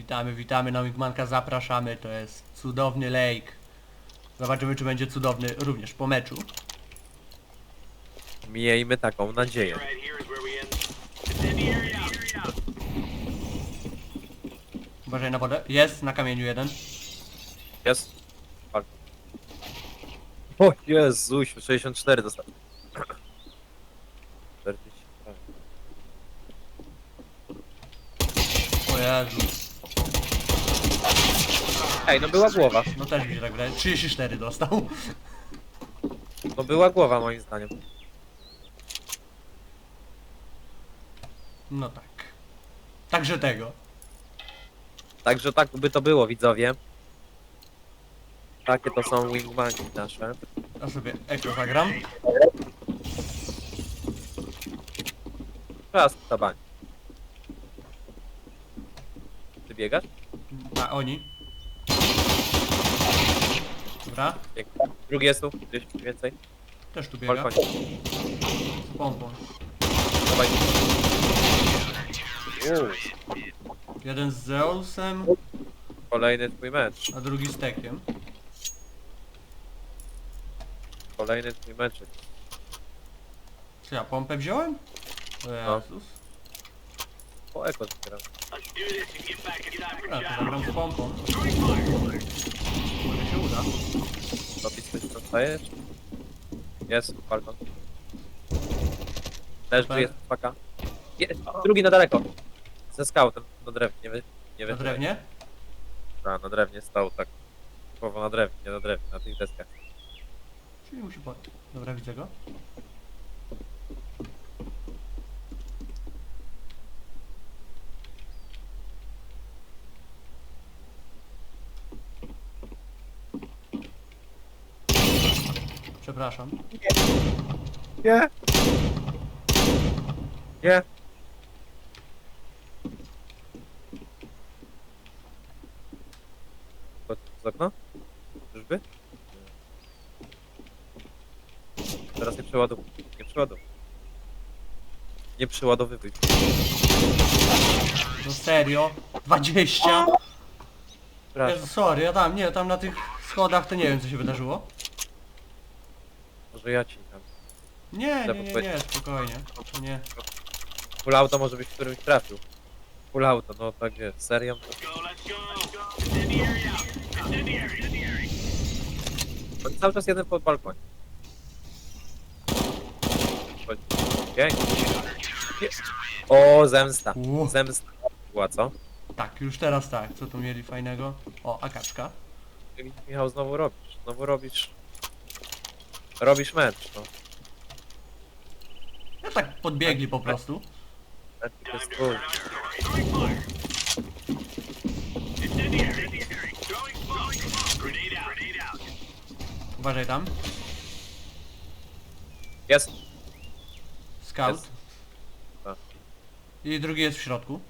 Witamy, witamy na Wingmanka, zapraszamy, to jest cudowny lake. Zobaczymy czy będzie cudowny również po meczu. Miejmy taką nadzieję. Uważaj na wodę. Jest, na kamieniu jeden. Jest. Fuck. O Jezuś, 64 dostał. 40. prawie. O Jezu. Ej, no była głowa. No też mi się tak wydaje. 34 dostał. No była głowa moim zdaniem. No tak. Także tego. Także tak by to było, widzowie. Takie to są wingmani nasze. Ja sobie eko zagram. Czas tabań. Ty biegasz? A oni. Dobra. Drugi jest tu, gdzieś więcej. też tu biega. Chodź, chodź. Z pompą. Dawaj. Uuu, Jeden z Zeusem, kolejny twój mecz. a drugi z Tekiem. Kolejny twój mecz. Czy ja pompę wziąłem? O Jezus. Po eko zbieram. Let's do this and get back in time for A, to zagram z pompą. Może się uda. Robić coś dostajesz? Jest, balkon. Też tu jest paka. Jest, drugi na daleko. Ze skautem na drewnie, nie wy, nie Na wy- drewnie? A, na drewnie stał tak. Słowo na drewnie, nie na drewnie, na tych deskach. Czyli musi po... Dobra, widzę go. Przepraszam. Nie! Nie! To z okna? Czyżby? Teraz nie przeładowuj. Nie przeładowuj. Nie przeładowywuj. No serio? 20? Przepraszam, Jezu, sorry, ja tam, nie, tam na tych schodach to nie wiem co się wydarzyło. Może ja ci tam. Nie, nie, nie, nie, spokojnie. Nie. Full auto może być którymś trafił. Full auto, no tak jest. Serią to... Go, let's cały czas jeden pod balkonie. Chodź. Pięknie. O, zemsta. Zemsta była, co? Tak, już teraz tak, co tu mieli fajnego? O, akaczka. Michał, znowu robisz. Znowu robisz... Robisz mecz, no. Ja tak podbiegli po prostu. Mecz to jest. Uważaj tam. Jest. Scout. Jest. I drugi jest w środku.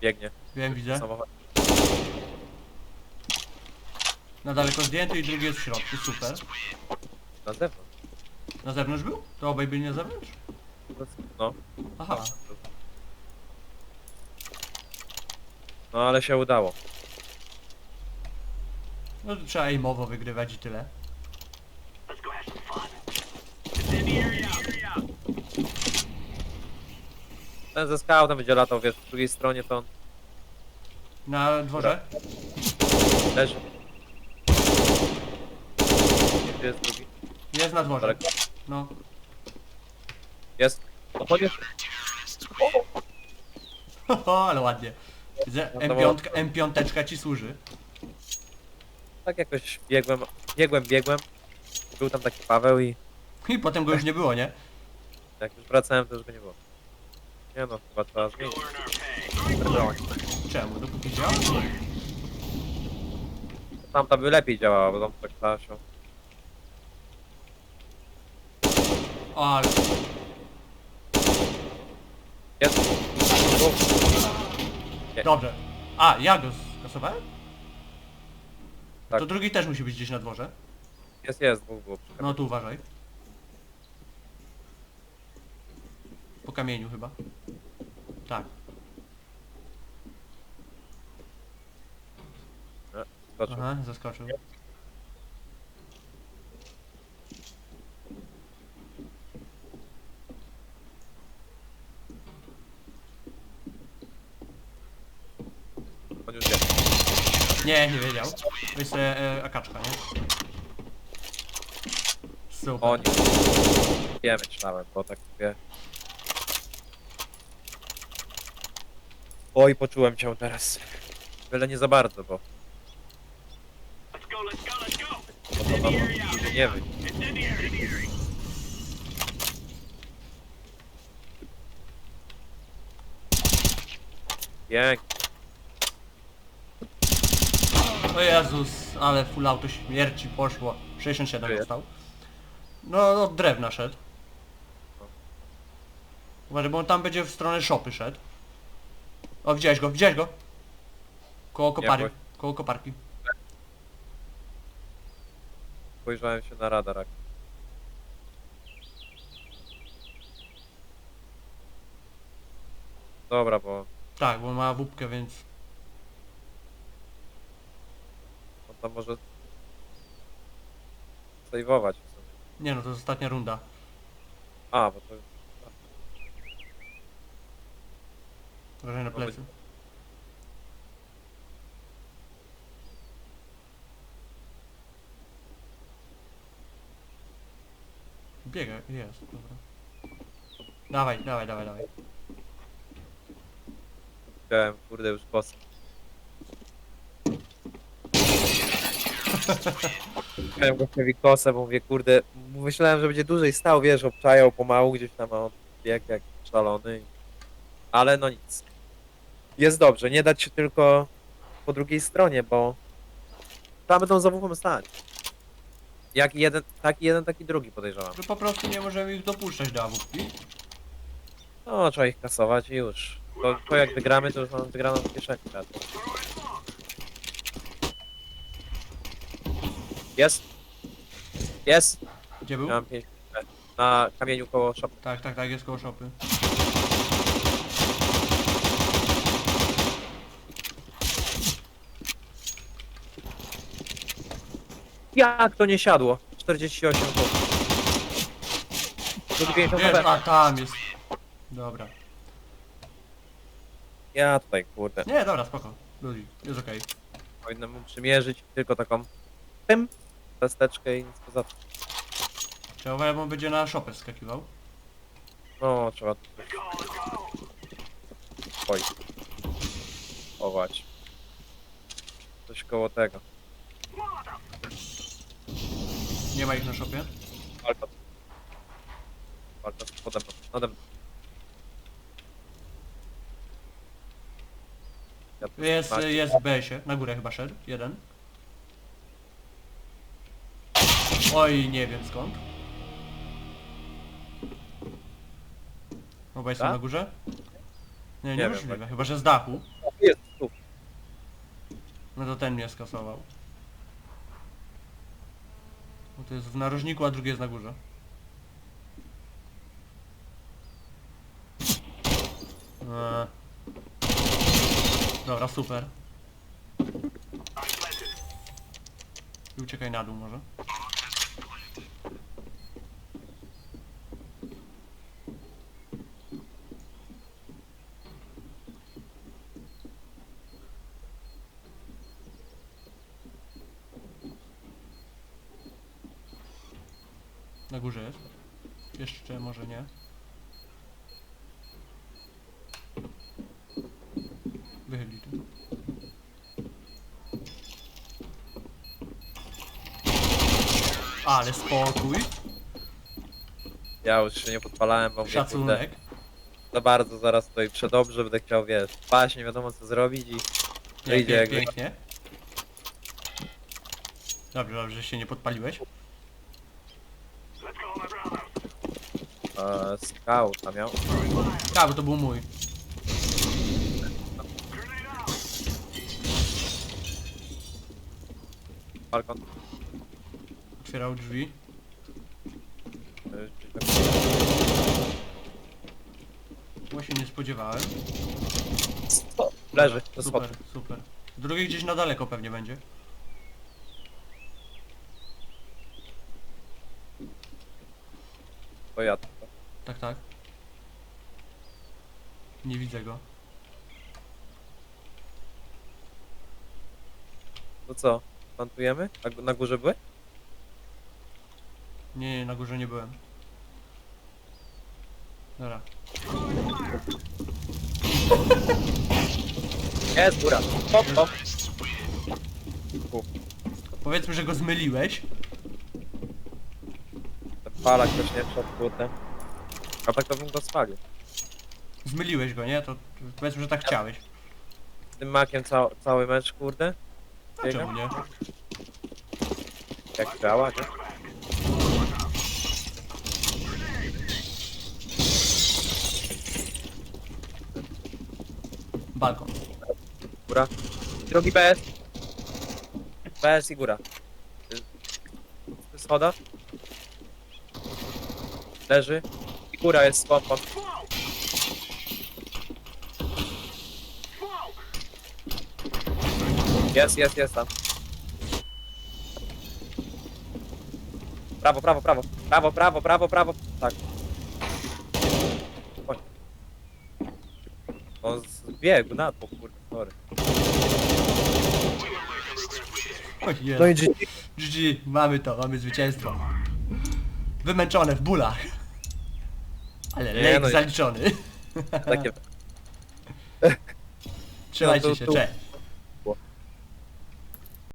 Biegnie. Wiem, widzę. Samochód. Na daleko zdjęty i drugi jest w środku, super. Na zewnątrz. Na zewnątrz był? To obaj byli na zewnątrz? No. Aha. No ale się udało. No to trzeba aimowo wygrywać i tyle. Ten ze scoutem będzie latał, wiesz, po drugiej stronie to on Na dworze? leży. Gdzie jest drugi? Jest na dworze. Daleko. No. Jest. No chodź. ale ładnie. Widzę, No to M5, było- M5 ci służy. Tak jakoś biegłem, biegłem, biegłem. Był tam taki Paweł i I potem go już nie było, nie? jak już wracałem, to już go nie było. Nie no, chyba trzeba zmienić. Pay. Czemu? Dopóki działa? Tamta by lepiej działała, bo tam tak Tasio. O, ale... Ja... Dobrze. A, ja go skasowałem? Tak. To drugi też musi być gdzieś na dworze. Jest, jest, dwóch No tu uważaj. Po kamieniu chyba. Tak. Aha, zaskoczył. Nie, nie wiedział. Weź sobie e, akaczka, nie? Super. O nie. Nie myślałem, bo tak wie. Oj, poczułem cię teraz. Byle nie za bardzo, bo bo to nigdy nie. Incendiary. Pięknie. O Jezus, ale full auto śmierci poszło. 67 Żyje. dostał. No, od drewna szedł. Uważaj, bo on tam będzie w stronę szopy szedł. O, widziałeś go, widziałeś go? Koło kopary, Jakoś. koło koparki. Spojrzałem się na radar. jak- Dobra, bo Tak, bo ma wupkę, więc... tam może sejwować w sumie. Nie no, to jest ostatnia runda. A, bo to Uważaj na No, plecy. Biega, jest, dobra. Dawaj, dawaj, dawaj, dawaj. widziałem, kurde, już boss. Miałem go w kosę, bo mówię, kurde, myślałem, że będzie dłużej stał, wiesz, obczajał pomału gdzieś tam, a on biegł jak szalony. Ale no nic. Jest dobrze, nie dać się tylko po drugiej stronie, bo tam będą za WP stać. Jak jeden, taki jeden, taki drugi podejrzewam. Że po prostu nie możemy ich dopuszczać do awupki. No, trzeba ich kasować i już. To, to jak wygramy, to już mam wygraną w kieszeni. raczej. Jest. Jest. Gdzie był? Pięć. Na kamieniu koło szopy. Tak, tak, tak, jest koło szopy. Jak to nie siadło? 48 zł. Drugi 50 Jest, HP. a tam jest. Dobra. Ja tutaj, kurde, Nie, dobra, spoko. Ludzi, jest okej. powinnam mu przymierzyć tylko taką tym testeczkę i nic poza tym. On będzie na szopę skakiwał. No, trzeba tu Oj. Chować. Coś koło tego. Nie ma ich na szopie. Walka. Walka pode mną. Nade mną. Ja tu Jest, jest w BS-ie. Na górę chyba szedł. Jeden. Oj, nie wiem skąd. Chyba jestem Tak? na górze? Nie, wiem, możliwe. Chyba, że z dachu. O, Jest tu. No to ten mnie skasował. Bo to jest w narożniku, a drugi jest na górze. Eee. Dobra, super. I uciekaj na dół może. Na górze jest. Jeszcze może nie. Wychyli tu. Ale spokój. Ja już się nie podpalałem, bo mówię, kurde, Szacunek. za bardzo zaraz tutaj przedobrze, będę chciał, wiesz, paść, nie wiadomo co zrobić i Pięknie, wyjdzie jakby. pięknie. Dobrze, dobrze, że się nie podpaliłeś. e, scouta miał. Tak, bo to był mój. Falcon. Otwierał drzwi. e, czy Właśnie nie spodziewałem. Leży, to jest Super, super. Drugi gdzieś na daleko pewnie będzie. to ja. Tak, tak. Nie widzę go. To co? Plantujemy? Na, gó- na górze były? Nie, nie, na górze nie byłem. Dobra. Jest, góra. Hop, hop. Powiedzmy, że go zmyliłeś. Ten palak też nie przed płotem. A tak to bym go spalił. Zmyliłeś go, nie? To powiedzmy, że tak chciałeś. Tym makiem ca cały mecz, kurde. A czemu nie? Jak działa, nie? Balkon. Góra. Drugi PS. PS i góra. Y, Schoda. Leży. Góra jest z pompą. Jest, jest, jest tam. Prawo, prawo, prawo. Prawo, prawo, prawo, prawo. Tak. Chodź. On zbiegł na to, kurde, sorry. Oj, jest. No i GG. GG, mamy to, mamy zwycięstwo. Wymęczone w bólach. Ale Nie, lek no i- zaliczony. Takie Trzymajcie No to się, cześć.